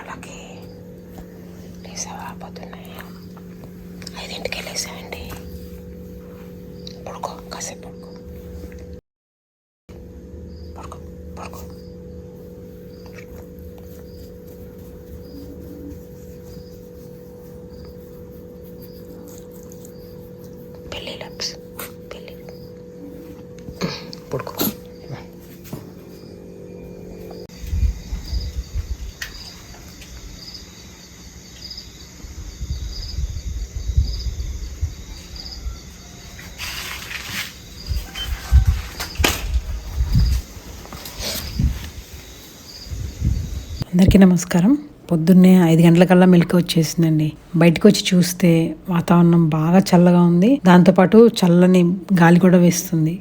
వాళ్ళకి లేసావా పోతున్నాయి. ఐదింటికి లేసావండి పడుకో కాసేపు పడుకో. అందరికీ నమస్కారం. పొద్దున్నే ఐదు గంటలకల్లా మెలకు వచ్చేసిందండి. బయటకు వచ్చి చూస్తే వాతావరణం బాగా చల్లగా ఉంది. దాంతోపాటు చల్లని గాలి కూడా వేస్తుంది.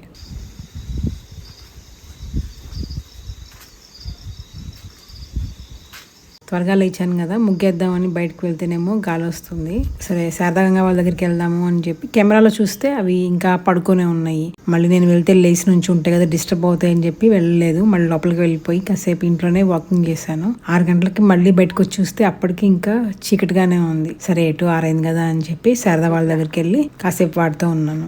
త్వరగా లేచాను కదా ముగ్గేద్దామని బయటకు వెళ్తేనేమో గాలి వస్తుంది. సరే సరదాగా వాళ్ళ దగ్గరికి వెళ్దాము అని చెప్పి కెమెరాలో చూస్తే అవి ఇంకా పడుకునే ఉన్నాయి. మళ్ళీ నేను వెళ్తే లేచి నుంచి ఉంటాయి కదా డిస్టర్బ్ అవుతాయి అని చెప్పి వెళ్ళలేదు. మళ్ళీ లోపలికి వెళ్ళిపోయి కాసేపు ఇంట్లోనే వాకింగ్ చేశాను. ఆరు గంటలకి మళ్ళీ బయటకు వచ్చి చూస్తే అప్పటికి ఇంకా చీకటిగానే ఉంది. సరే ఎటు ఆరైంది కదా అని చెప్పి శారదా వాళ్ళ దగ్గరికి వెళ్ళి కాసేపు వాడుతూ ఉన్నాను.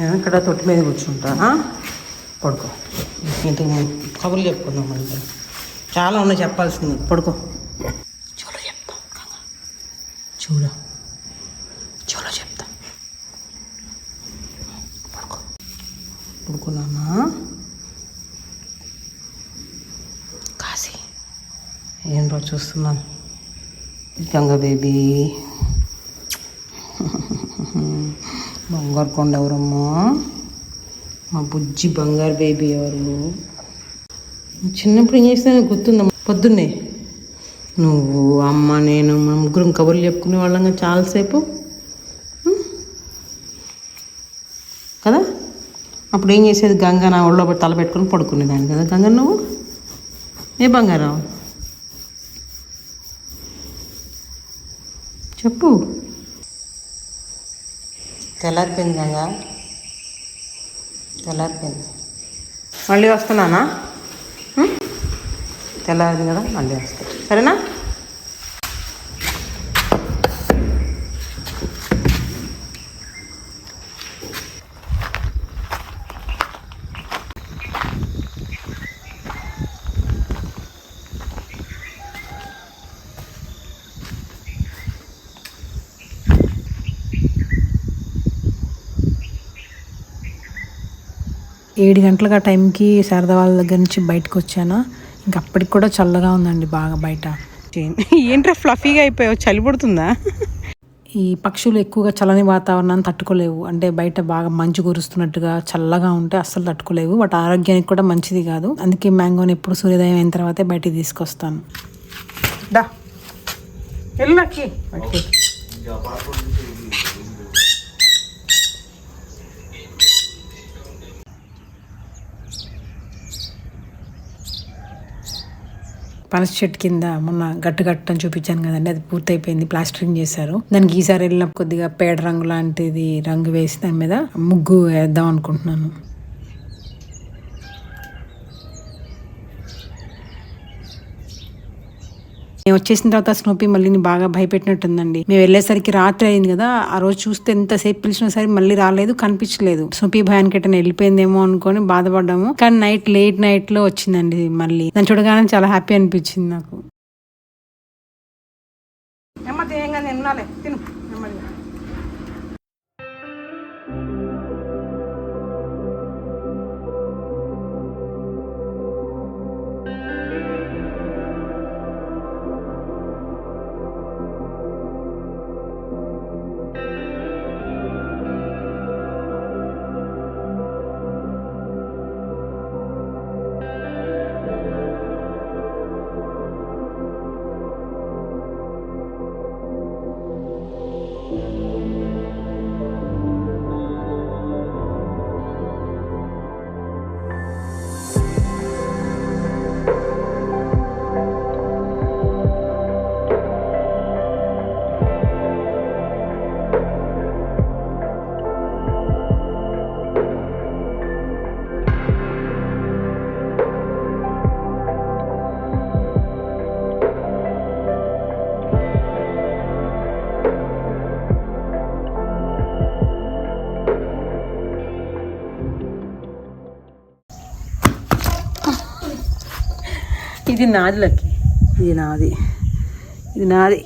నేను ఇక్కడ తొట్టి మీద కూర్చుంటా. పడుకో. ఇంతకు కబుర్లు చెప్పుకుందాం మన చాలా ఉన్నాయి చెప్పాల్సింది. పడుకో. చూడ చెప్తాం చూడ. చూడ చెప్తా. పడుకో. పడుకున్నానా కాశీ. ఏం రోజు చూస్తున్నాను గంగ బేబీ. బంగారు కొండ ఎవరమ్మా? మా బుజ్జి బంగారు బేబీ ఎవరు? చిన్నప్పుడు ఏం చేస్తాను గుర్తుందమ్మా? పొద్దున్నే. నువ్వు అమ్మ నేను మన ముగ్గురం కబుర్లు చెప్పుకునే వాళ్ళం చాలాసేపు. కదా? అప్పుడు ఏం చేసేది? గంగ నా ఒళ్ళో తల పెట్టుకొని పడుకునేదాన్ని కదా గంగ నువ్వు? ఏ బంగారం? చెప్పు. తెల్లారిపోయింది గంగా తెల్లారిపోయింది. మళ్ళీ వస్తున్నానా? తెల్లారింది కదా మళ్ళీ వస్తా. సరేనా? ఏడు గంటలకు ఆ టైంకి శారదా వాళ్ళ దగ్గర నుంచి బయటకు వచ్చాను? ఇంక అప్పటికి కూడా చల్లగా ఉందండి బాగా బయట. ఏంట్రా ఫ్లఫీగా అయిపోయావు? చలి పడుతుందా? ఈ పక్షులు ఎక్కువగా చల్లని వాతావరణాన్ని తట్టుకోలేవు. అంటే బయట బాగా మంచు కురుస్తున్నట్టుగా చల్లగా ఉంటే అస్సలు తట్టుకోలేవు. వాటి ఆరోగ్యానికి కూడా మంచిది కాదు. అందుకే మ్యాంగోని ఎప్పుడు సూర్యోదయం అయిన తర్వాతే బయటికి తీసుకొస్తాను. దా. పనస చెట్టు కింద మొన్న గట్టు గట్టు చూపించాను కదండి అది పూర్తయిపోయింది ప్లాస్టరింగ్ చేశారు. దానికి ఈసారి వెళ్ళిన కొద్దిగా పేడ రంగు లాంటిది రంగు వేసి దాని మీద ముగ్గు వేద్దాం అనుకుంటున్నాను. మేము వచ్చేసిన తర్వాత స్నూపీ మళ్ళీ బాగా భయపెట్టినట్టుందండి. మేము వెళ్ళేసరికి రాత్రి అయింది కదా ఆ రోజు చూస్తే ఎంతసేపు పిలిచినా సరే మళ్ళీ రాలేదు కనిపించలేదు. స్నూపీ భయానికి ఎట్టని వెళ్ళిపోయిందేమో అనుకొని బాధపడ్డాము. కానీ నైట్ లేట్ నైట్లో వచ్చిందండి మళ్ళీ. దాన్ని చూడగానే చాలా హ్యాపీ అనిపించింది నాకు. ఇది నాది లక్కి. ఇది నాది. ఇది నాది.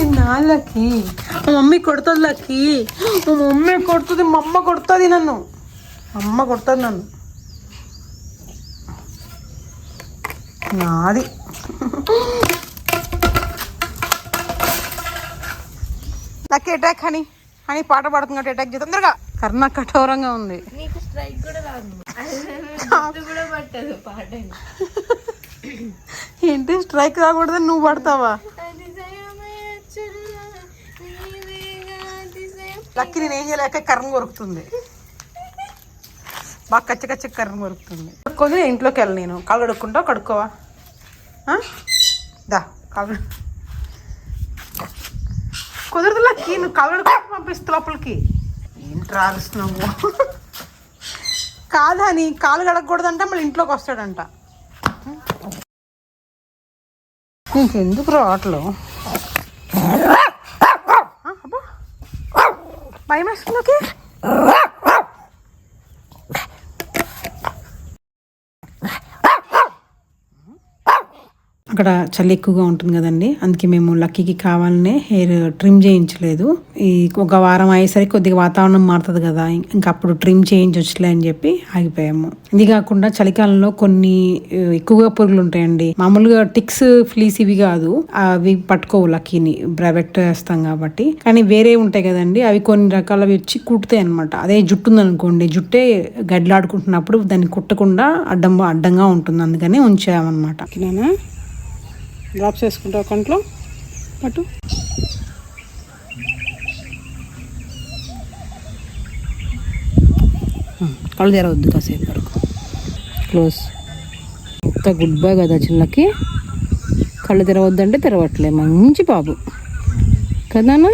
ఇది నాది లక్కి. మా మమ్మీ కొడుతుంది లక్కి. మా మమ్మీ కొడుతుంది మా అమ్మ కొడుతుంది నన్ను. అమ్మ కొడుతుంది నన్ను. నాది. Lucky attack honey. హనీ పాట పాడుతున్నట్టు అటాక్ చేద్దాం తొందరగా. కర్ణ కఠోరంగా ఉంది. నీకు స్ట్రైక్ కూడా రాదు. అది కూడా పట్టదు పాట ఏంటి స్ట్రైక్ రాకూడదని నువ్వు పడతావా? లక్కి నేను ఏం చేయలేక కర్రం కొరుకుతుంది. బాగా కచ్చ కచ్చ కర్రం కొరుకుతుంది. కొద్దిగా ఇంట్లోకి వెళ్ళి నేను. కాలు కడుక్కుంటావు? కడుక్కోవా? దా కాలు కుదరదు లక్కి నువ్వు కాలు కడుక్కో పంపిస్తా లోపలికి. ఏంటి కాదా నీ కాలు కడగకూడదంట మళ్ళీ ఇంట్లోకి వస్తాడంట. నీకెందుకు రావట్లు భయం వేస్తుంది అక్కడ చలి ఎక్కువగా ఉంటుంది కదండి. అందుకే మేము లక్కీకి కావాలనే హెయిర్ ట్రిమ్ చేయించలేదు. ఈ ఒక వారం అయ్యేసరికి కొద్దిగా వాతావరణం మారుతుంది కదా ఇంకా అప్పుడు ట్రిమ్ చేయించొచ్చులే అని చెప్పి ఆగిపోయాము. ఇది కాకుండా చలికాలంలో కొన్ని ఎక్కువగా పురుగులు ఉంటాయండి. మామూలుగా టిక్స్ ఫ్లీస్ ఇవి కాదు. అవి పట్టుకోవు లక్కీని. బ్రాబెట్ వేస్తాం కాబట్టి. కానీ వేరే ఉంటాయి కదండి. అవి కొన్ని రకాలవి వచ్చి కుట్టుతాయి అనమాట అదే జుట్టు ఉందనుకోండి జుట్టే గడ్లాడుకుంటున్నప్పుడు దాన్ని కుట్టకుండా అడ్డం అడ్డంగా ఉంటుంది. అందుకని ఉంచామన్నమాట. ఓకేనా? డ్రాప్ చేసుకుంటా కంట్లో పట్టు కళ్ళు తెరవద్దు కాసేపు వరకు. క్లోజ్ ఎంత గుడ్ బాయ్ కదా చిన్నకి. కళ్ళు తెరవద్దంటే తెరవట్లే మంచి బాబు. కదానా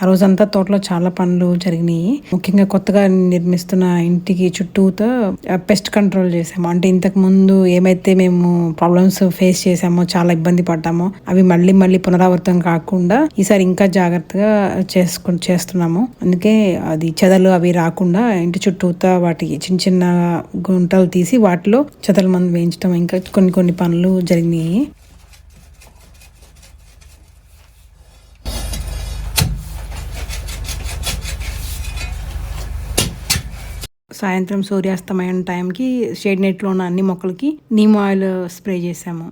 ఆ రోజంతా తోటలో చాలా పనులు జరిగినాయి. ముఖ్యంగా కొత్తగా నిర్మిస్తున్న ఇంటికి చుట్టూతో పెస్ట్ కంట్రోల్ చేసాము అంటే ఇంతకు ముందు ఏమైతే మేము ప్రాబ్లమ్స్ ఫేస్ చేసామో చాలా ఇబ్బంది పడ్డామో అవి మళ్ళీ మళ్ళీ పునరావృతం కాకుండా ఈసారి ఇంకా జాగ్రత్తగా చేసుకు చేస్తున్నాము. అందుకే అది చెదలు అవి రాకుండా ఇంటి చుట్టూతా వాటికి చిన్న చిన్న గుంటలు తీసి వాటిలో చెదల మందు వేయించడం ఇంకా కొన్ని కొన్ని పనులు జరిగినాయి. సాయంత్రం సూర్యాస్తమయం టైంకి షేడ్ నెట్లో ఉన్న అన్ని మొక్కలకి నీమ్ ఆయిల్ స్ప్రే చేసాము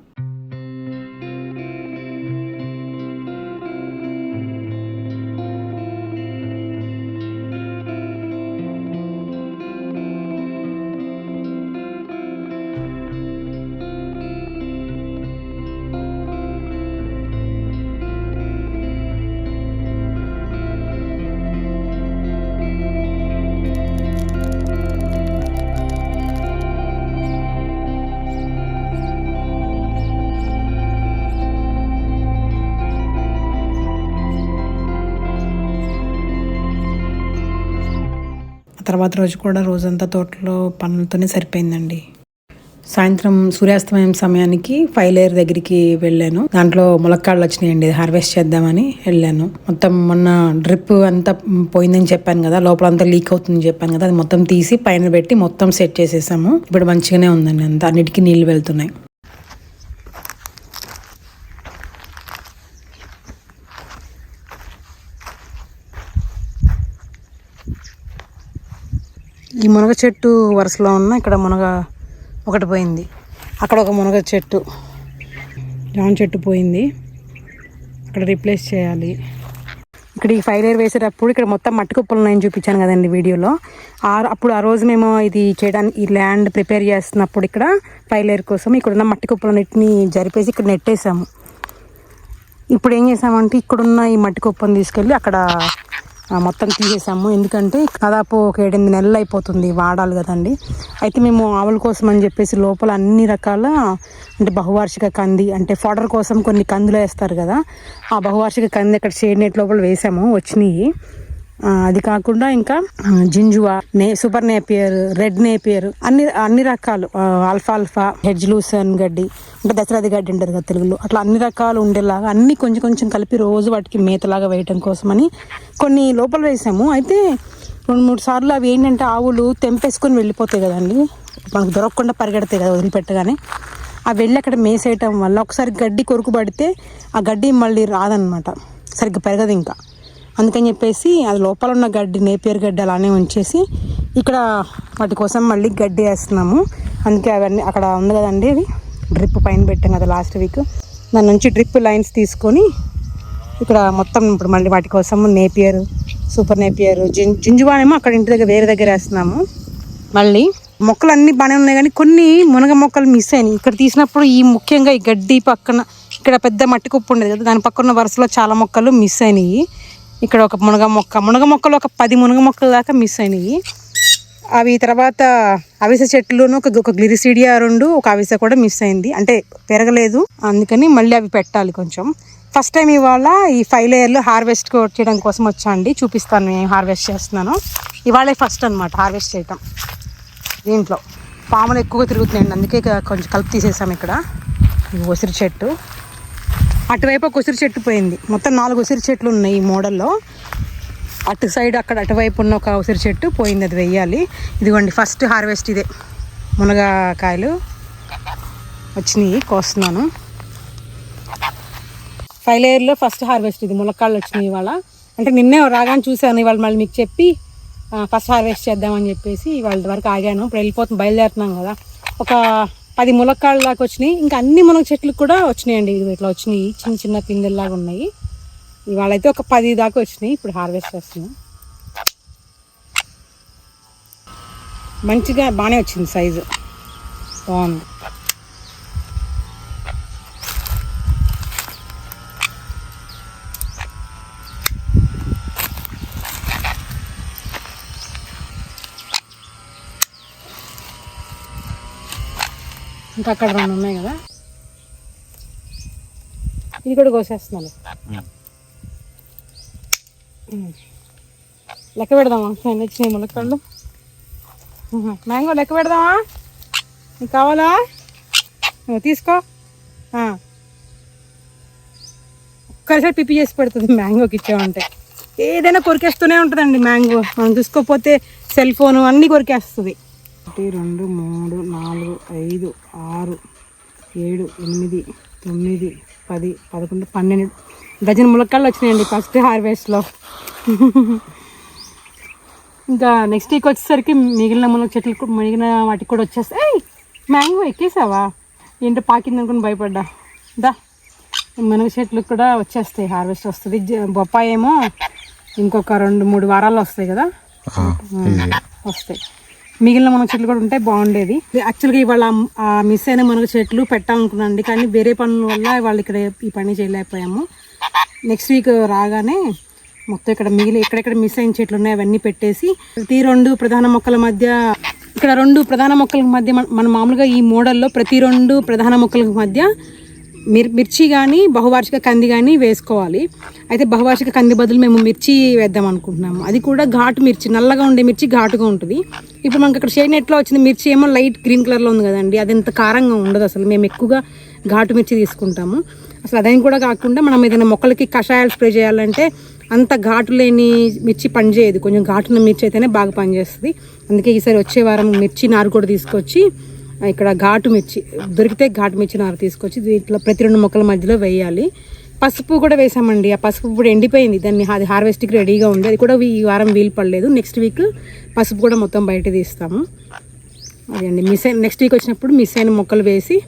తర్వాత రోజు కూడా రోజంతా తోటలో పనులతోనే సరిపోయిందండి. సాయంత్రం సూర్యాస్తమయం సమయానికి ఫైలేర్ దగ్గరికి వెళ్ళాను. దాంట్లో ములక్కాళ్ళు వచ్చినాయండి. హార్వెస్ట్ చేద్దామని వెళ్ళాను. మొత్తం మొన్న డ్రిప్ అంతా పోయిందని చెప్పాను కదా లోపల అంతా లీక్ అవుతుందని చెప్పాను కదా అది మొత్తం తీసి పైన పెట్టి మొత్తం సెట్ చేసేసాము. ఇప్పుడు మంచిగానే ఉందండి అంత. అన్నిటికీ నీళ్ళు వెళ్తున్నాయి. ఈ మునగ చెట్టు వరుసలో ఉన్న ఇక్కడ మునగ ఒకటి పోయింది. అక్కడ ఒక మునగ చెట్టు జామ చెట్టు పోయింది. అక్కడ రీప్లేస్ చేయాలి. ఇక్కడ ఈ ఫైర్ ఎయిర్ వేసేటప్పుడు ఇక్కడ మొత్తం మట్టి కుప్పలు ఉన్నాయని చూపించాను కదండి వీడియోలో. ఆ అప్పుడు ఆ రోజు మేము ఇది చేయడానికి ఈ ల్యాండ్ ప్రిపేర్ చేస్తున్నప్పుడు ఇక్కడ ఫైర్ ఎయిర్ కోసం ఇక్కడ ఉన్న మట్టి కుప్పలన్నింటినీ జరిపేసి ఇక్కడ నెట్టేసాము ఇప్పుడు ఏం చేసామంటే ఇక్కడున్న ఈ మట్టి కుప్పని తీసుకెళ్ళి అక్కడ మొత్తం తీసేసాము. ఎందుకంటే దాదాపు ఒక ఏడెనిమిది నెలలు అయిపోతుంది వాడాలి కదండి. అయితే మేము ఆవుల కోసం అని చెప్పేసి లోపల అన్ని రకాల అంటే బహువార్షిక కంది అంటే ఫోడర్ కోసం కొన్ని కందులు వేస్తారు కదా. ఆ బహువార్షిక కంది అక్కడ షేడ్ నెట్ లోపల వేసాము వచ్చినాయి. అది కాకుండా ఇంకా జింజువా నే సూపర్ నేపియర్ రెడ్ నేపియర్ అన్ని అన్ని రకాలు ఆల్ఫాల్ఫా ఆల్ఫా ఆల్ఫా హెడ్జ్ లూసన్ గడ్డి అంటే దసరాది గడ్డి అంటారు కదా తెలుగులో. అట్లా అన్ని రకాలు ఉండేలాగా అన్ని కొంచెం కొంచెం కలిపి రోజు వాటికి మేతలాగా వేయటం కోసమని కొన్ని లోపల వేసాము. అయితే రెండు మూడు సార్లు అవి ఏంటంటే ఆవులు తెంపేసుకొని వెళ్ళిపోతాయి కదండి. మనకు దొరకకుండా పరిగెడతాయి కదా వదిలిపెట్టగానే. ఆ వెళ్ళి అక్కడ మేసేయటం వల్ల ఒకసారి గడ్డి కొరుకు పడితే ఆ గడ్డి మళ్ళీ రాదనమాట సరిగ్గా పెరగదు ఇంకా. అందుకని చెప్పేసి అది లోపల ఉన్న గడ్డి నేపియర్ గడ్డి అలానే ఉంచేసి ఇక్కడ వాటి కోసం మళ్ళీ గడ్డి వేస్తున్నాము. అందుకే అవన్నీ అక్కడ ఉంది కదండి అది డ్రిప్ పైన పెట్టాం కదా లాస్ట్ వీక్. దాని నుంచి డ్రిప్ లైన్స్ తీసుకొని ఇక్కడ మొత్తం ఇప్పుడు మళ్ళీ వాటి కోసం నేపియర్ సూపర్ నేపియర్ జిం జింజువానేమో అక్కడ ఇంటి దగ్గర వేరే దగ్గర వేస్తున్నాము. మళ్ళీ మొక్కలు అన్నీ బాగానే ఉన్నాయి కానీ కొన్ని మునగ మొక్కలు మిస్ అయినాయి. ఇక్కడ తీసినప్పుడు ఈ ముఖ్యంగా ఈ గడ్డి పక్కన ఇక్కడ పెద్ద మట్టి కుప్పు ఉండేది కదా దాని పక్కన వరుసలో చాలా మొక్కలు మిస్ అయినాయి. ఇక్కడ ఒక మునగ మొక్క. మునగ మొక్కలు ఒక పది మునగ మొక్కల దాకా మిస్ అయినాయి. అవి తర్వాత అవిసె చెట్లును ఒక ఒక గ్లిరిసిడియా రెండు ఒక అవిసె కూడా మిస్ అయింది. అంటే పెరగలేదు. అందుకని మళ్ళీ అవి పెట్టాలి కొంచెం. ఫస్ట్ టైం ఇవాళ ఈ ఫైవ్ లేయర్లు హార్వెస్ట్ చేయడం కోసం వచ్చా అండి. చూపిస్తాను నేను హార్వెస్ట్ చేస్తున్నాను. ఇవాళే ఫస్ట్ అనమాట హార్వెస్ట్ చేయటం. దీంట్లో పాములు ఎక్కువగా తిరుగుతున్నాయండి. అందుకే కొంచెం కలుపు తీసేసాం ఇక్కడ. ఉసిరి చెట్టు. అటువైపు ఒక ఉసిరి చెట్టు పోయింది. మొత్తం నాలుగు ఉసిరి చెట్లు ఉన్నాయి ఈ మోడల్లో. అటు సైడ్ అక్కడ అటువైపు ఉన్న ఒక ఉసిరి చెట్టు పోయింది అది వెయ్యాలి. ఇదిగోండి ఫస్ట్ హార్వెస్ట్ ఇదే. మునగాకాయలు వచ్చినాయి కోస్తున్నాను. ఫైవ్ లేయర్లో ఫస్ట్ హార్వెస్ట్ ఇది మునక్కాళ్ళు వచ్చినాయి ఇవాళ. అంటే నిన్నే రాగానే చూశాను ఇవాళ మళ్ళీ మీకు చెప్పి ఫస్ట్ హార్వెస్ట్ చేద్దామని చెప్పేసి ఇవాళ వరకు ఆగాను. ఇప్పుడు వెళ్ళిపోతుంది బయలుదేరుతున్నాం కదా. ఒక పది ములక్కాళ్ళ దాకా వచ్చినాయి. ఇంకా అన్ని మునగ చెట్లు కూడా వచ్చినాయండి. ఇవి ఇట్లా వచ్చినాయి. చిన్న చిన్న పిందెల్లాగా ఉన్నాయి. ఇవాళ అయితే ఒక పది దాకా వచ్చినాయి. ఇప్పుడు హార్వెస్ట్ చేస్తున్నాం. మంచిగా బాగానే వచ్చింది సైజు. బాగుంది. ఇంకా అక్కడ రెండు ఉన్నాయి కదా. ఇది కూడా కోసేస్తున్నాను. లెక్క పెడదామా? ఎన్ని వచ్చినాయి ములక్కళ్ళు. మ్యాంగో లెక్క పెడదామా? నీకు కావాలా? తీసుకో. ఒక్కసారి పిప్పి చేసి పెడుతుంది మ్యాంగోకి ఇచ్చామంటే. ఏదైనా కొరికేస్తూనే ఉంటుందండి మ్యాంగో. మనం చూసుకోకపోతే సెల్ ఫోన్ అన్నీ కొరికేస్తుంది. ఒకటి రెండు మూడు నాలుగు ఐదు ఆరు ఏడు ఎనిమిది తొమ్మిది పది పదకొండు పన్నెండు డజన్ ములక్కాళ్ళు వచ్చినాయండి ఫస్ట్ హార్వెస్ట్లో. ఇంకా నెక్స్ట్ వీక్ వచ్చేసరికి మిగిలిన మునగ చెట్లు మిగిలిన వాటికి కూడా వచ్చేస్తాయి మ్యాంగో ఎక్కేసావా? ఏంటో పాకింది అనుకుని భయపడ్డా. దా మునగ చెట్లు కూడా వచ్చేస్తాయి హార్వెస్ట్ వస్తుంది. జ- బొప్పాయి ఏమో ఇంకొక రెండు మూడు వారాల్లో వస్తాయి కదా? వస్తాయి. మిగిలిన మనకు చెట్లు కూడా ఉంటే బాగుండేది. యాక్చువల్గా ఇవాళ మిస్ అయిన మనకు చెట్లు పెట్టాలనుకున్నాండి కానీ వేరే పనుల వల్ల వాళ్ళు ఇక్కడ ఈ పని చేయలేకపోయాము. నెక్స్ట్ వీక్ రాగానే మొత్తం ఇక్కడ మిగిలి ఎక్కడెక్కడ మిస్ అయిన చెట్లు ఉన్నాయి అవన్నీ పెట్టేసి ప్రతి రెండు ప్రధాన మొక్కల మధ్య ఇక్కడ రెండు ప్రధాన మొక్కల మధ్య మన- మన మామూలుగా ఈ మోడల్లో ప్రతి రెండు ప్రధాన మొక్కల మధ్య మిర్ మిర్చి కానీ బహువార్షిక కంది కానీ వేసుకోవాలి. అయితే బహువార్షిక కంది బదులు మేము మిర్చి వేద్దాం అనుకుంటున్నాము. అది కూడా ఘాటు మిర్చి నల్లగా ఉండే మిర్చి ఘాటుగా ఉంటుంది. ఇప్పుడు మనకి అక్కడ షేడ్ నెట్లో వచ్చిన మిర్చి ఏమో లైట్ గ్రీన్ కలర్లో ఉంది కదండి అది ఎంత కారంగా ఉండదు అసలు. మేము ఎక్కువగా ఘాటు మిర్చి తీసుకుంటాము. అసలు అదని కూడా కాకుండా మనం ఏదైనా మొక్కలకి కషాయాలు స్ప్రే చేయాలంటే అంత ఘాటు లేని మిర్చి పనిచేయదు కొంచెం ఘాటున్న మిర్చి అయితేనే బాగా పనిచేస్తుంది. అందుకే ఈసారి వచ్చే వారం మిర్చి నారు కూడా తీసుకొచ్చి ఇక్కడ ఘాటు మిర్చి దొరికితే ఘాటు మిర్చి నారు తీసుకొచ్చి దీంట్లో ప్రతి రెండు మొక్కల మధ్యలో వేయాలి. పసుపు కూడా వేసామండి. ఆ పసుపు ఇప్పుడు ఎండిపోయింది. దాన్ని అది హార్వెస్ట్కి రెడీగా ఉంది. అది కూడా ఈ వారం వీలు పడలేదు. నెక్స్ట్ వీక్ పసుపు కూడా మొత్తం బయట తీస్తాము. అదే అండి. మిస్ అయిన నెక్స్ట్ వీక్ వచ్చినప్పుడు మిస్ అయిన మొక్కలు వేసి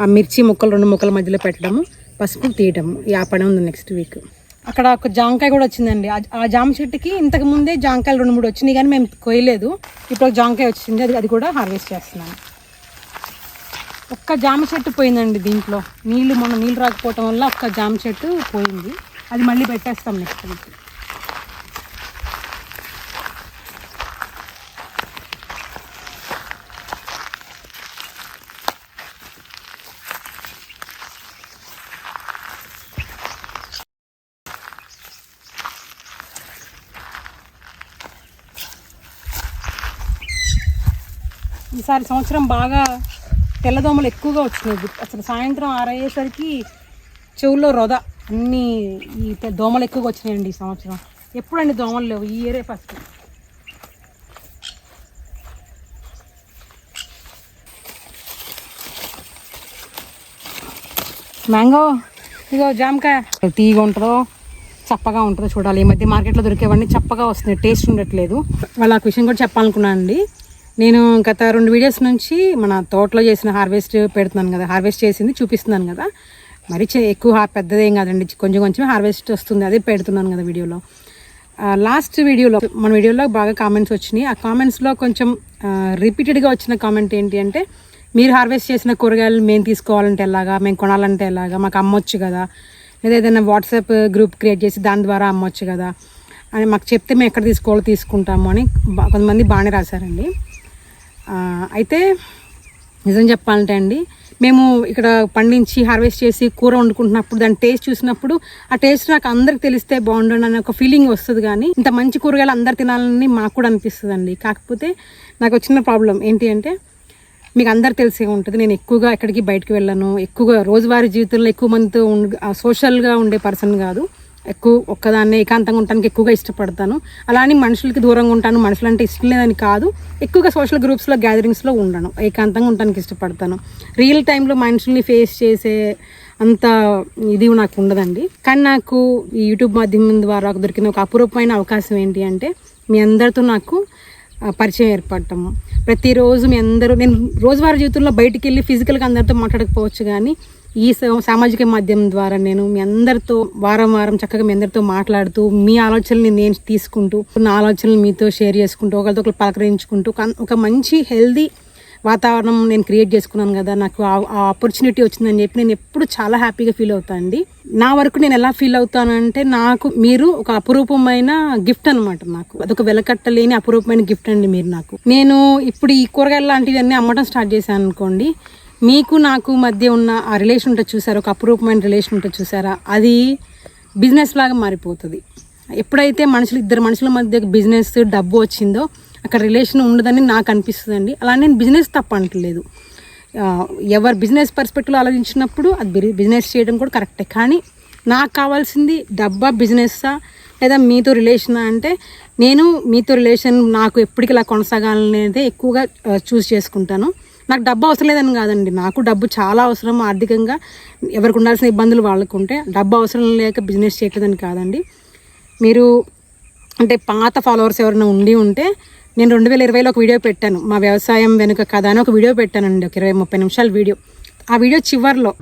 ఆ మిర్చి మొక్కలు రెండు మొక్కల మధ్యలో పెట్టడము పసుపు తీయటము. ఈ ఆ పని ఉంది నెక్స్ట్ వీక్. అక్కడ ఒక జామకాయ కూడా వచ్చిందండి. ఆ- జామ చెట్టుకి ఇంతకు ముందే జామకాయలు రెండు మూడు వచ్చినాయి కానీ మేము కొయ్యలేదు. ఇప్పుడు ఒక జామకాయ వచ్చింది. అది అది కూడా హార్వెస్ట్ చేస్తున్నాను. ఒక్క జామ చెట్టు పోయిందండి దీంట్లో. నీళ్ళు మొన్న నీళ్ళు రాకపోవటం వల్ల ఒక్క జామ చెట్టు పోయింది. అది మళ్ళీ పెట్టేస్తాం నెక్స్ట్ వీక్ ఈసారి సంవత్సరం బాగా తెల్లదోమలు ఎక్కువగా వచ్చినాయి. అసలు సాయంత్రం ఆరయ్యేసరికి చెవుల్లో రొద. అన్నీ ఈ దోమలు ఎక్కువగా వచ్చినాయండి ఈ సంవత్సరం. ఎప్పుడండి దోమలు లేవు? ఈ ఇయరే ఫస్ట్. మ్యాంగో ఇదో జామకాయ. తీగ ఉంటుందో చప్పగా ఉంటుందో చూడాలి. ఈ మధ్య మార్కెట్లో దొరికేవన్నీ చప్పగా వస్తున్నాయి. టేస్ట్ ఉండట్లేదు. వాళ్ళ ఆ విషయం కూడా చెప్పాలనుకున్నాను అండి నేను గత రెండు వీడియోస్ నుంచి మన తోటలో చేసిన హార్వెస్ట్ పెడుతున్నాను కదా హార్వెస్ట్ చేసింది చూపిస్తున్నాను కదా. మరి ఎక్కువ పెద్దదేం కాదండి కొంచెం కొంచెం హార్వెస్ట్ వస్తుంది అదే పెడుతున్నాను కదా వీడియోలో లాస్ట్ వీడియోలో మన వీడియోలో బాగా కామెంట్స్ వచ్చినాయి. ఆ కామెంట్స్లో కొంచెం రిపీటెడ్గా వచ్చిన కామెంట్ ఏంటి అంటే మీరు హార్వెస్ట్ చేసిన కూరగాయలు మేము తీసుకోవాలంటే ఎలాగా మేము కొనాలంటే ఎలాగా మాకు అమ్మొచ్చు కదా. లేదా ఏదైనా వాట్సాప్ గ్రూప్ క్రియేట్ చేసి దాని ద్వారా అమ్మొచ్చు కదా. అని మాకు చెప్తే మేము ఎక్కడ తీసుకోవాలో తీసుకుంటాము అని కొంతమంది బాగానే రాశారండి. అయితే నిజం చెప్పాలంటే అండి మేము ఇక్కడ పండించి హార్వెస్ట్ చేసి కూర వండుకుంటున్నప్పుడు దాని టేస్ట్ చూసినప్పుడు ఆ టేస్ట్ నాకు అందరికి తెలిస్తే బాగుండు అనే ఒక ఫీలింగ్ వస్తుంది కానీ ఇంత మంచి కూరగాయలు అందరు తినాలని మాకు కూడా అనిపిస్తుంది అండి కాకపోతే నాకు వచ్చిన ప్రాబ్లం ఏంటి అంటే మీకు అందరు తెలిసే ఉంటుంది నేను ఎక్కువగా ఎక్కడికి బయటకు వెళ్ళను ఎక్కువగా రోజువారీ జీవితంలో ఎక్కువ మందితో ఉండ సోషల్గా ఉండే పర్సన్ కాదు. ఎక్కువ ఒక్కదాన్నే ఏకాంతంగా ఉండటానికి ఎక్కువగా ఇష్టపడతాను. అలానే మనుషులకి దూరంగా ఉంటాను. మనుషులు అంటే ఇష్టం లేదని కాదు. ఎక్కువగా సోషల్ గ్రూప్స్లో గ్యాదరింగ్స్లో ఉండను. ఏకాంతంగా ఉండటానికి ఇష్టపడతాను. రియల్ టైంలో మనుషుల్ని ఫేస్ చేసే అంత ఇది నాకు ఉండదండి. కానీ నాకు ఈ యూట్యూబ్ మాధ్యమం ద్వారా దొరికిన ఒక అపురూపమైన అవకాశం ఏంటి అంటే మీ అందరితో నాకు పరిచయం ఏర్పడటము ప్రతిరోజు మీ అందరూ నేను రోజువారీ జీవితంలో బయటికి వెళ్ళి ఫిజికల్గా అందరితో మాట్లాడకపోవచ్చు కానీ ఈ సామాజిక మాధ్యమం ద్వారా నేను మీ అందరితో వారం వారం చక్కగా మీ అందరితో మాట్లాడుతూ మీ ఆలోచనల్ని నేను తీసుకుంటూ నా ఆలోచనలు మీతో షేర్ చేసుకుంటూ ఒకరితో ఒకరు పలకరించుకుంటూ ఒక- మంచి హెల్దీ వాతావరణం నేను క్రియేట్ చేసుకున్నాను కదా నాకు ఆ- ఆ ఆపర్చునిటీ వచ్చిందని చెప్పి నేను ఎప్పుడు చాలా హ్యాపీగా ఫీల్ అవుతాను అండి. నా వరకు నేను ఎలా ఫీల్ అవుతానంటే నాకు మీరు ఒక అపురూపమైన గిఫ్ట్ అనమాట నాకు. అదొక వెలకట్టలేని అపురూపమైన గిఫ్ట్ అండి మీరు నాకు. నేను ఇప్పుడు ఈ కూరగాయలు లాంటివన్నీ అమ్మటం స్టార్ట్ చేశాను అనుకోండి మీకు నాకు మధ్య ఉన్న ఆ రిలేషన్ ఉంటుంది చూసారా? ఒక అపురూపమైన రిలేషన్ ఉంటుంది చూసారా? అది బిజినెస్ లాగా మారిపోతుంది. ఎప్పుడైతే మనుషులు ఇద్దరు మనుషుల మధ్య బిజినెస్ డబ్బు వచ్చిందో అక్కడ రిలేషన్ ఉండదని నాకు అనిపిస్తుంది అండి అలా నేను బిజినెస్ తప్ప అంటలేదు ఎవరు బిజినెస్ పర్స్పెక్టివ్లో ఆలోచించినప్పుడు అది బిజినెస్ చేయడం కూడా కరెక్టే కానీ నాకు కావాల్సింది డబ్బా బిజినెస్సా లేదా మీతో రిలేషనా అంటే నేను మీతో రిలేషన్ నాకు ఎప్పటికి ఇలా కొనసాగాలనేది ఎక్కువగా చూస్ చేసుకుంటాను. నాకు డబ్బు అవసరం లేదని కాదండి. నాకు డబ్బు చాలా అవసరం ఆర్థికంగా. ఎవరికి ఉండాల్సిన ఇబ్బందులు వాళ్ళకు ఉంటే డబ్బు అవసరం లేక బిజినెస్ చేయట్లేదని కాదండి. మీరు అంటే పాత ఫాలోవర్స్ ఎవరైనా ఉండి ఉంటే నేను రెండు వేల ఇరవైలో ఒక వీడియో పెట్టాను. మా వ్యవసాయం వెనుక కథ అని ఒక వీడియో పెట్టానండి. ఒక ఇరవై ముప్పై నిమిషాల వీడియో. ఆ వీడియో చివర్లో.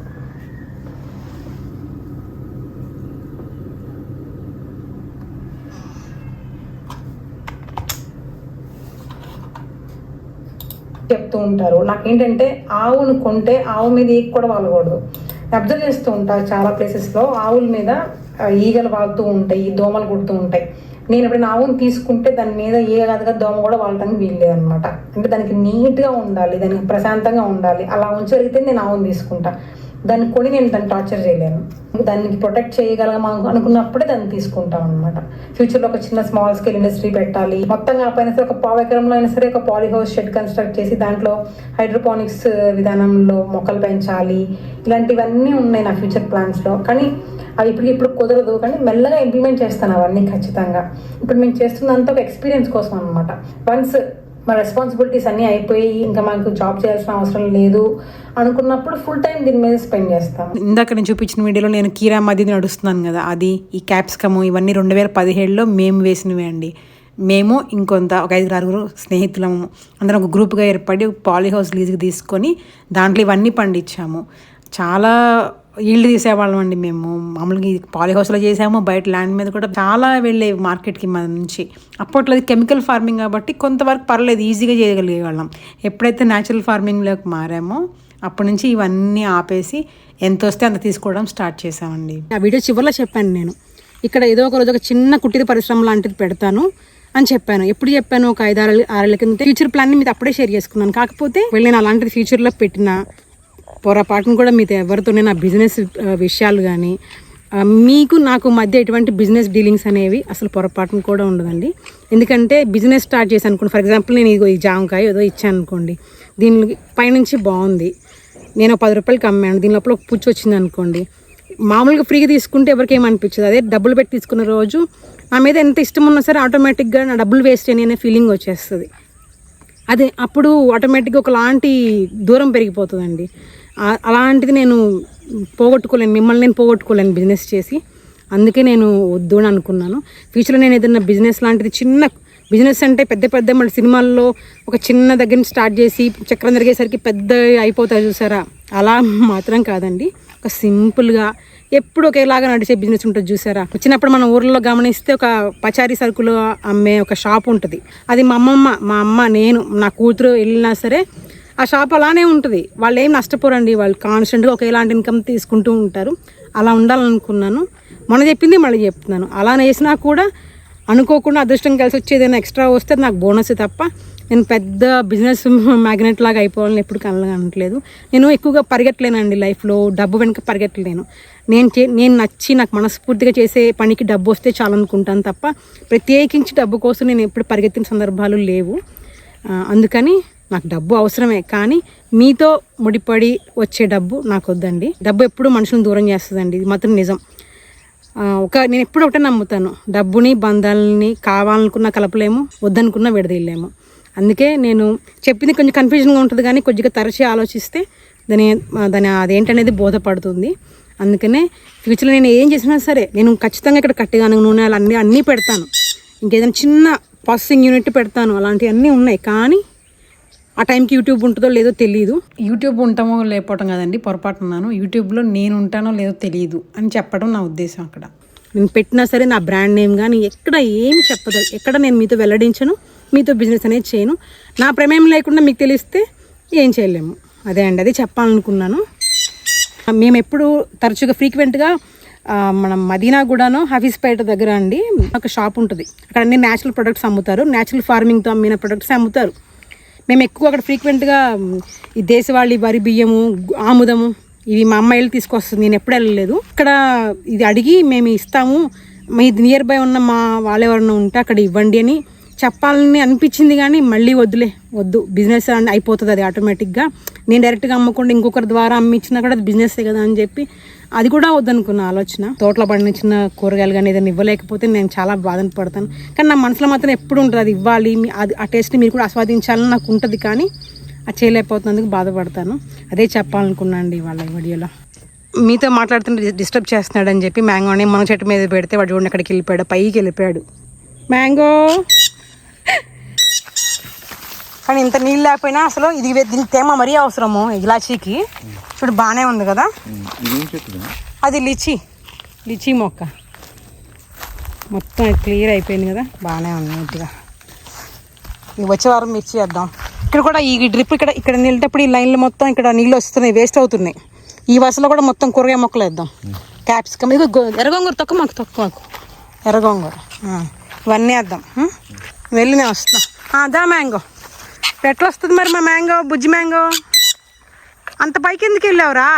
చెప్తూ ఉంటారు. నాకేంటంటే ఆవును కొంటే ఆవు మీద ఈగ కూడా వాలకూడదు. అబ్జర్వ్ చేస్తూ ఉంటారు చాలా ప్లేసెస్లో ఆవుల మీద ఈగలు వాలుతూ ఉంటాయి దోమలు కుడుతూ ఉంటాయి. నేను ఎప్పుడైనా ఆవును తీసుకుంటే దాని మీద ఈగ కాదుగా దోమ కూడా వాళ్ళటానికి వీల్లేదు అనమాట అంటే దానికి నీట్గా ఉండాలి దానికి ప్రశాంతంగా ఉండాలి. అలా ఉంచగలిగితే నేను ఆవును తీసుకుంటాను దాన్ని కొని నేను దాన్ని టార్చర్ చేయలేను. దానికి ప్రొటెక్ట్ చేయగలమా అనుకున్నప్పుడే దాన్ని తీసుకుంటాం అనమాట ఫ్యూచర్లో ఒక చిన్న స్మాల్ స్కేల్ ఇండస్ట్రీ పెట్టాలి. మొత్తం కాకపోయినా సరే ఒక పావు ఎకరంలో అయినా సరే ఒక పాలిహౌస్ షెడ్ కన్స్ట్రక్ట్ చేసి దాంట్లో హైడ్రోపానిక్స్ uh, విధానంలో మొక్కలు పెంచాలి. ఇలాంటివన్నీ ఉన్నాయి నా ఫ్యూచర్ ప్లాన్స్లో కానీ అవి ఇప్పుడు ఇప్పుడు కుదరదు. కానీ మెల్లగా ఇంప్లిమెంట్ చేస్తాను అవన్నీ ఖచ్చితంగా. ఇప్పుడు మేము చేస్తున్నంత ఒక ఎక్స్పీరియన్స్ కోసం అనమాట వన్స్ మా రెస్పాన్సిబిలిటీస్ అన్నీ అయిపోయి ఇంకా మాకు జాబ్ చేయాల్సిన అవసరం లేదు అనుకున్నప్పుడు ఫుల్ టైం దీని మీద స్పెండ్ చేస్తాం. ఇందాక నేను చూపించిన వీడియోలో నేను కీరా మధ్య నడుస్తున్నాను కదా అది ఈ క్యాప్సికమ్ ఇవన్నీ రెండు వేల పదిహేడులో మేము వేసినవే అండి. మేము ఇంకొంత ఒక ఐదుగురు ఆరుగురు స్నేహితులము అందరం ఒక గ్రూప్గా ఏర్పడి పాలీ హౌస్ లీజ్కి తీసుకొని దాంట్లో ఇవన్నీ పండించాము. చాలా ఈల్డ్ తీసేవాళ్ళం అండి మేము. మామూలుగా ఈ పాలీ హౌస్లో చేసాము బయట ల్యాండ్ మీద కూడా చాలా వెళ్ళేవి మార్కెట్కి మన నుంచి. అప్పట్లో అది కెమికల్ ఫార్మింగ్ కాబట్టి కొంతవరకు పర్లేదు ఈజీగా చేయగలిగేవాళ్ళం. ఎప్పుడైతే న్యాచురల్ ఫార్మింగ్లోకి మారామో అప్పటి నుంచి ఇవన్నీ ఆపేసి ఎంత వస్తే అంత తీసుకోవడం స్టార్ట్ చేసామండి. ఆ వీడియో చివరిలో చెప్పాను నేను. ఇక్కడ ఏదో ఒక రోజు ఒక చిన్న కుట్టిద పరిశ్రమ లాంటిది పెడతాను అని చెప్పాను. ఎప్పుడు చెప్పాను? ఒక ఐదు ఆరు ఆరేళ్ళ కింద. ఫ్యూచర్ ప్లాన్ని మీద అప్పుడే షేర్ చేసుకున్నాను. కాకపోతే వెళ్ళి నేను అలాంటిది ఫ్యూచర్లో పెట్టిన పొరపాటును కూడా మీతో ఎవరితోనే నా బిజినెస్ విషయాలు కానీ మీకు నాకు మధ్య ఎటువంటి బిజినెస్ డీలింగ్స్ అనేవి అసలు పొరపాటున కూడా ఉండదండి. ఎందుకంటే బిజినెస్ స్టార్ట్ చేశాను అనుకోండి ఫర్ ఎగ్జాంపుల్ నేను ఇదిగో ఈ జామకాయ ఏదో ఇచ్చాను అనుకోండి దీని పైనుంచి బాగుంది. నేను పది రూపాయలకి అమ్మాను దీని లోపల ఒక పుచ్చు వచ్చింది అనుకోండి మామూలుగా ఫ్రీగా తీసుకుంటే ఎవరికి ఏమనిపించదు అదే డబ్బులు పెట్టి తీసుకున్న రోజు నా మీద ఎంత ఇష్టం ఉన్నా సరే ఆటోమేటిక్గా నా డబ్బులు వేస్ట్ అని అనే ఫీలింగ్ వచ్చేస్తుంది. అదే అప్పుడు ఆటోమేటిక్గా ఒకలాంటి దూరం పెరిగిపోతుందండి. అలాంటిది నేను పోగొట్టుకోలేను మిమ్మల్ని నేను పోగొట్టుకోలేను బిజినెస్ చేసి. అందుకే నేను వద్దు అని అనుకున్నాను. ఫ్యూచర్లో నేను ఏదైనా బిజినెస్ లాంటిది చిన్న బిజినెస్ అంటే పెద్ద పెద్ద మన సినిమాల్లో ఒక చిన్న దగ్గర నుంచి స్టార్ట్ చేసి చక్రం జరిగేసరికి పెద్ద అయిపోతాయి చూసారా? అలా మాత్రం కాదండి. ఒక సింపుల్గా ఎప్పుడు ఒకేలాగా నడిచే బిజినెస్ ఉంటుంది చూసారా? వచ్చినప్పుడు మన ఊర్లో గమనిస్తే ఒక పచారీ సరుకులు అమ్మే ఒక షాప్ ఉంటుంది. అది మా అమ్మమ్మ మా అమ్మ నేను నా కూతురు వెళ్ళినా సరే ఆ షాప్ అలానే ఉంటుంది. వాళ్ళు ఏం నష్టపోరండి వాళ్ళు కాన్స్టెంట్గా ఒకేలాంటి ఇన్కమ్ తీసుకుంటూ ఉంటారు. అలా ఉండాలనుకున్నాను. మొన్న చెప్పింది మళ్ళీ చెప్తున్నాను. అలా వేసినా కూడా అనుకోకుండా అదృష్టం కలిసి వచ్చి ఏదైనా ఎక్స్ట్రా వస్తే నాకు బోనస్ తప్ప నేను పెద్ద బిజినెస్ మ్యాగ్నెట్ లాగా అయిపోవాలని ఎప్పుడు కలగనట్లేదు నేను ఎక్కువగా పరిగెట్టలేనండి లైఫ్లో డబ్బు వెనుక పరిగెట్టలేను నేను చే నేను నచ్చి నాకు మనస్ఫూర్తిగా చేసే పనికి డబ్బు వస్తే చాలనుకుంటాను తప్ప ప్రత్యేకించి డబ్బు కోసం నేను ఎప్పుడు పరిగెత్తిన సందర్భాలు లేవు. అందుకని నాకు డబ్బు అవసరమే కానీ మీతో ముడిపడి వచ్చే డబ్బు నాకు వద్దండి డబ్బు ఎప్పుడు మనుషులను దూరం చేస్తుందండి ఇది మాత్రం నిజం. ఒక నేను ఎప్పుడు ఒకటే నమ్ముతాను డబ్బుని బంధాలని కావాలనుకున్న కలపలేము వద్దనుకున్న విడదీయలేము. అందుకే నేను చెప్పింది కొంచెం కన్ఫ్యూజన్గా ఉంటుంది కానీ కొద్దిగా తరచి ఆలోచిస్తే దాని దాని అదేంటనేది బోధపడుతుంది. అందుకనే ఫ్యూచర్లో నేను ఏం చేసినా సరే నేను ఖచ్చితంగా ఇక్కడ కట్టిగాను నూనె అన్నీ అన్నీ పెడతాను. ఇంకేదైనా చిన్న ప్రాసెసింగ్ యూనిట్ పెడతాను అలాంటివన్నీ ఉన్నాయి కానీ ఆ టైంకి యూట్యూబ్ ఉంటుందో లేదో తెలియదు యూట్యూబ్ ఉంటామో లేకపోవటం కదండి పొరపాటున్నాను యూట్యూబ్లో నేను ఉంటానో లేదో తెలియదు అని చెప్పడం నా ఉద్దేశం అక్కడ. నేను పెట్టినా సరే నా బ్రాండ్ నేమ్ కానీ ఎక్కడ ఏమి చెప్పదు. ఎక్కడ నేను మీతో వెల్లడించను మీతో బిజినెస్ అనేది చేయను. నా ప్రమేయం లేకుండా మీకు తెలిస్తే ఏం చేయలేము. అదే అండి అది చెప్పాలనుకున్నాను. మేము ఎప్పుడు తరచుగా ఫ్రీక్వెంట్గా మనం మదీనాగూడను హఫీజ్పేట దగ్గర అండి ఒక షాప్ ఉంటుంది. అక్కడ అన్ని న్యాచురల్ ప్రొడక్ట్స్ అమ్ముతారు. న్యాచురల్ ఫార్మింగ్తో అమ్మిన ప్రొడక్ట్స్ అమ్ముతారు. మేము ఎక్కువ అక్కడ ఫ్రీక్వెంట్గా ఈ దేశవాళీ వరి బియ్యము ఆముదము ఇవి మా అమ్మాయిలు తీసుకొస్తుంది. నేను ఎప్పుడు వెళ్ళలేదు. ఇక్కడ ఇది అడిగి మేము ఇస్తాము. మీ నియర్ బై ఉన్న మా వాళ్ళు ఎవరైనా ఉంటే అక్కడ ఇవ్వండి అని చెప్పాలని అనిపించింది కానీ మళ్ళీ వద్దులే వద్దు. బిజినెస్ అని అయిపోతుంది అది ఆటోమేటిక్గా నేను డైరెక్ట్గా అమ్మకుండా ఇంకొకరి ద్వారా అమ్మించినా కూడా అది బిజినెస్ కదా అని చెప్పి అది కూడా వద్దనుకున్న ఆలోచన. తోటలో పండించిన కూరగాయలు కానీ ఏదైనా ఇవ్వలేకపోతే నేను చాలా బాధను పడతాను. కానీ నా మనసులో మాత్రం ఎప్పుడు ఉంటుంది అది ఇవ్వాలి అది ఆ టేస్ట్ని మీరు కూడా ఆస్వాదించాలని నాకు ఉంటుంది కానీ అది చేయలేకపోతున్నందుకు బాధపడతాను. అదే చెప్పాలనుకున్నాను అండి వాళ్ళ వీడియోలో. మీతో మాట్లాడుతుంటే డిస్టర్బ్ చేస్తున్నాడని చెప్పి మ్యాంగోని మన చెట్టు మీద పెడితే వాడు చూడండి అక్కడికి వెళ్ళిపోయాడు పైకి వెళ్ళిపోయాడు. మ్యాంగో! కానీ ఇంత నీళ్ళు లేకపోయినా అసలు ఇది దీనికి తేమ మరీ అవసరము ఇలాచీకి. చూడు బాగానే ఉంది కదా? అది లిచి. లిచి మొక్క. మొత్తం క్లియర్ అయిపోయింది కదా? బాగానే ఉంది నీట్గా. వచ్చే వారం మిర్చి వేద్దాం. ఇక్కడ కూడా ఈ డ్రిప్ ఇక్కడ ఇక్కడ నిలిటప్పుడు ఈ లైన్లు మొత్తం ఇక్కడ నీళ్ళు వస్తున్నాయి వేస్ట్ అవుతున్నాయి. ఈ వరుసలో కూడా మొత్తం కూరగాయ మొక్కలు వేద్దాం. క్యాప్సికమ్. ఇది ఎర్రగొంగూర తక్కువ మాకు తక్కువ మాకు. ఎర్రగొంగూర. ఇవన్నీ వేద్దాం? వెళ్ళి నేను వస్తున్నా దా మ్యాంగో. ఎట్లా వస్తుంది మరి మా మ్యాంగో బుజ్జి మ్యాంగో? అంత పైకి ఎందుకు వెళ్ళావురా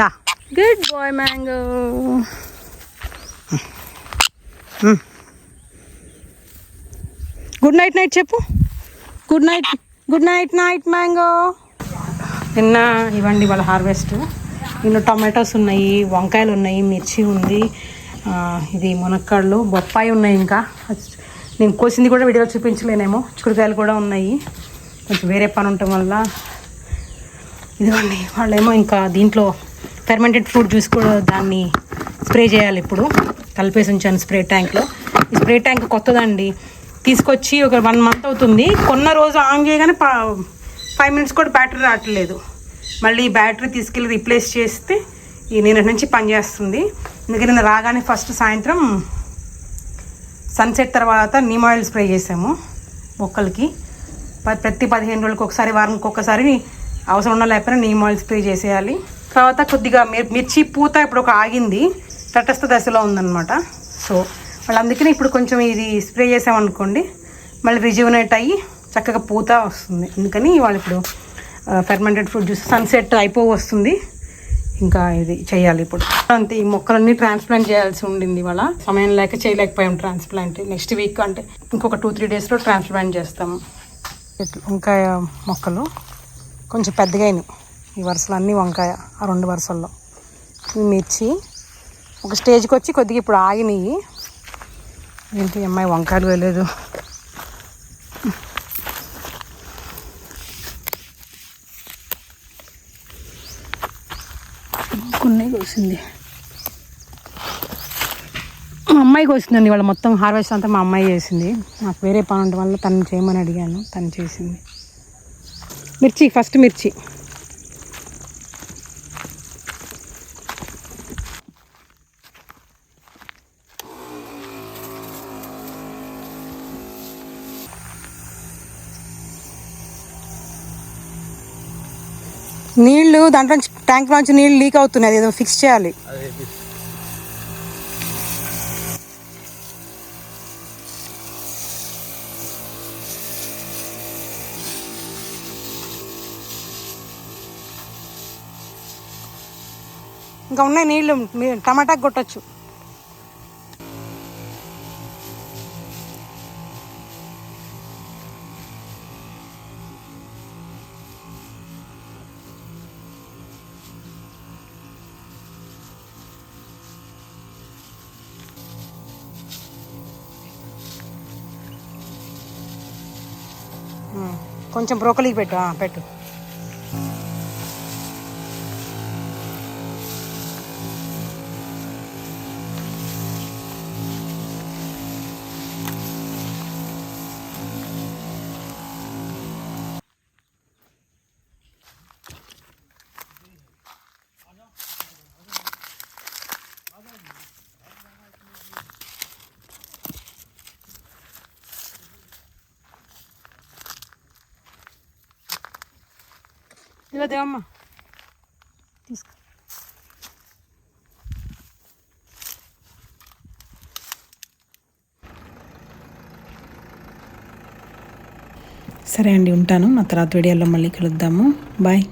దా. Good boy Mango. Good night night చెప్పు. Good night good night night Mango. నిన్న ఇవ్వండి వాళ్ళ హార్వెస్ట్. ఇందులో టమాటోస్ ఉన్నాయి వంకాయలు ఉన్నాయి మిర్చి ఉంది ఇది మునక్కాడలు బొప్పాయి ఉన్నాయి ఇంకా. నేను కోసింది కూడా వీడియోలో చూపించలేనేమో. చిక్కుడుకాయలు కూడా ఉన్నాయి. కొంచెం వేరే పని ఉండటం వల్ల. ఇదిగోండి వాళ్ళేమో ఇంకా దీంట్లో ఫెర్మెంటెడ్ ఫ్రూట్ జ్యూస్ కూడా దాన్ని స్ప్రే చేయాలి ఇప్పుడు. కలిపేసి ఉంచాను స్ప్రే ట్యాంక్లో. ఈ స్ప్రే ట్యాంక్ కొత్తదండి. తీసుకొచ్చి ఒక వన్ మంత్ అవుతుంది. కొన్న రోజు ఆన్ చేయగానే ఫైవ్ మినిట్స్ కూడా బ్యాటరీ రావట్లేదు. మళ్ళీ బ్యాటరీ తీసుకెళ్ళి రీప్లేస్ చేస్తే ఈ నిన్నటి నుంచి పనిచేస్తుంది అందుకని రాగానే ఫస్ట్ సాయంత్రం సన్సెట్ తర్వాత నీమ్ ఆయిల్ స్ప్రే చేసాము మొక్కలకి. ప్రతి పదిహేను రోజులకి ఒకసారి వారానికి ఒకసారి అవసరం ఉన్న లేకపోయినా నీమ్ ఆయిల్ స్ప్రే చేసేయాలి. తర్వాత కొద్దిగా మిర్చి పూత ఇప్పుడు ఒక ఆగింది. తటస్థ దశలో ఉందన్నమాట. సో మళ్ళీ అందుకని ఇప్పుడు కొంచెం ఇది స్ప్రే చేసామనుకోండి మళ్ళీ రిజ్యూనేట్ అయ్యి చక్కగా పూత వస్తుంది. అందుకని వాళ్ళు ఇప్పుడు ఫెర్మెంటెడ్ ఫ్రూట్ జ్యూస్ సన్సెట్ అయిపో వస్తుంది. ఇంకా ఇది చేయాలి ఇప్పుడు. అంతే ఈ మొక్కలన్నీ ట్రాన్స్ప్లాంట్ చేయాల్సి ఉండింది ఇవాళ. సమయం లేక చేయలేకపోయాం ట్రాన్స్ప్లాంట్ నెక్స్ట్ వీక్ అంటే ఇంకొక టూ త్రీ డేస్లో ట్రాన్స్ప్లాంట్ చేస్తాము వంకాయ మొక్కలు కొంచెం పెద్దగా అయినాయి. ఈ వరుసలు అన్నీ వంకాయ ఆ రెండు వరుసల్లో. మిర్చి. ఒక స్టేజ్కి వచ్చి కొద్దిగా ఇప్పుడు ఆగినాయి. ఏంటి అమ్మాయి వంకాయలు వేయలేదు. కొన్ని కోసింది. మా అమ్మాయి కోసిందండి వాళ్ళ మొత్తం హార్వెస్ట్ అంతా మా అమ్మాయి చేసింది. నాకు వేరే పని ఉండటం వల్ల తను చేయమని అడిగాను తను చేసింది. మిర్చి ఫస్ట్ మిర్చి. నీళ్ళు దాంట్లో నుంచి ట్యాంక్ నుంచి నీళ్ళు లీక్ అవుతున్నాయి అది ఏదో ఫిక్స్ చేయాలి. ఇంకా ఉన్నాయి నీళ్ళు మీరు టమాటాకి కొట్టచ్చు. కొంచెం బ్రోకలీ పెట్టు పెట్టు. దేవమ్మా తీసుకో సరే అండి ఉంటాను. నా తర్వాత వీడియోలో మళ్ళీ కలుద్దాము. బాయ్